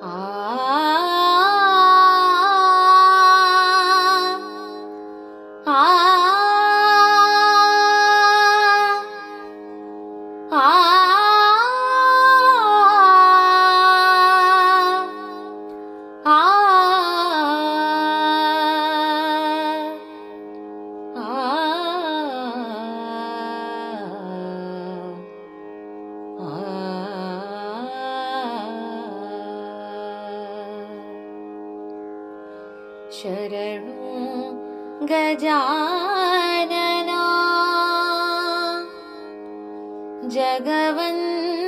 آ शरणु गजानना। जगवन्दना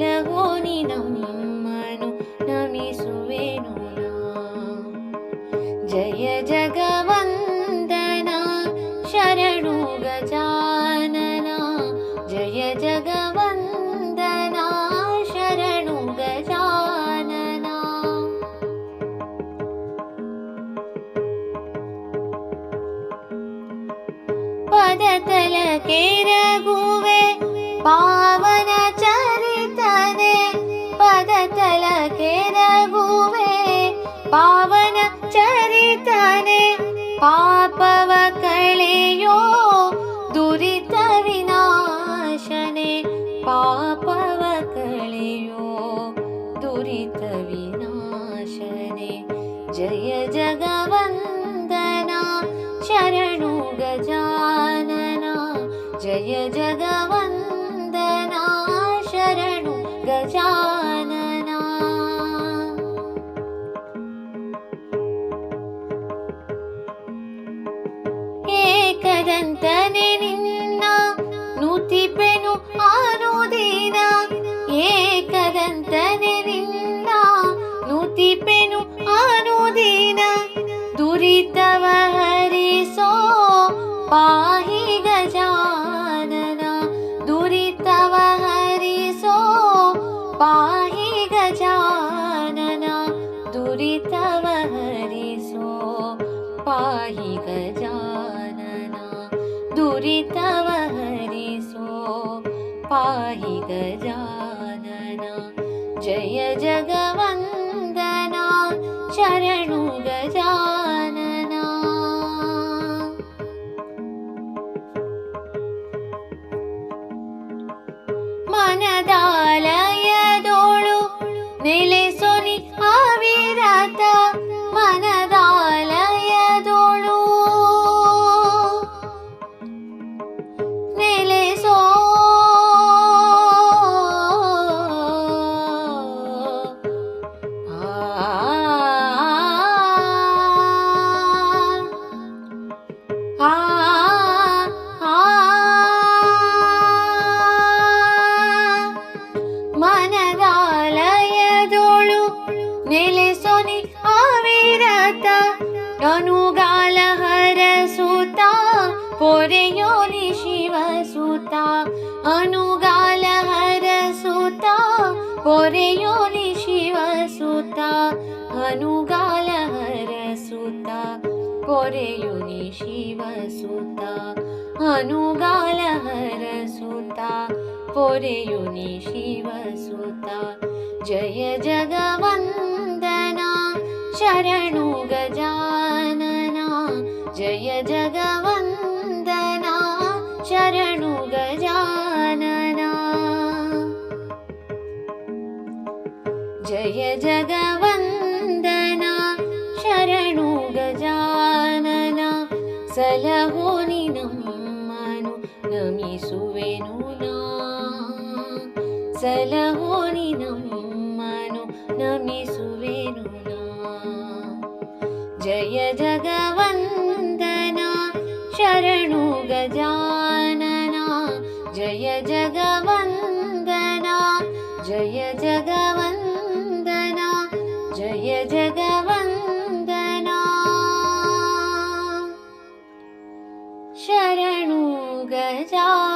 ಸಲಹೋನಿ ನಮ್ಮನು ನಮಿಸುವೆನು ನಾ ಜಯ ಜಗವಂದನ ಶರಣು ಗಜಾನನ ಜಯ ಜಗವಂದನ ಶರಣು ಗಜಾನನ ಪದತಲ ಕೆರಗುವೆ ಪಾವನ चरितने पापकलेयो दुरितविनाशने पापवकलियो दुरितविनाशने जय जगवन्दना शरण गजानना जय जगवन्त ಏಕದಂತನೆ गजानन जय जगा अनुगालहरसुता सुता पोरिोनि अनुगालहरसुता अनुगालहर सुता अनुगालहरसुता शिवस्ता अनुगालहर अनुगालहरसुता पोरिुनि शिवसुता जय जगवन्त शरणु गजानना। जय जगवन्दना। शरणु गजानना। जय जगवन्दना। शरणु गजानना। सलहोनि शरणुगजानन सलहोनिनो नमी सुवेणुना सलहोनिनो नमी सुवेुना जय जगवन्दना शरणु गजानना। जय जगवन्दना जय जगवन्दना जय जगवन्दना। शरणु गजा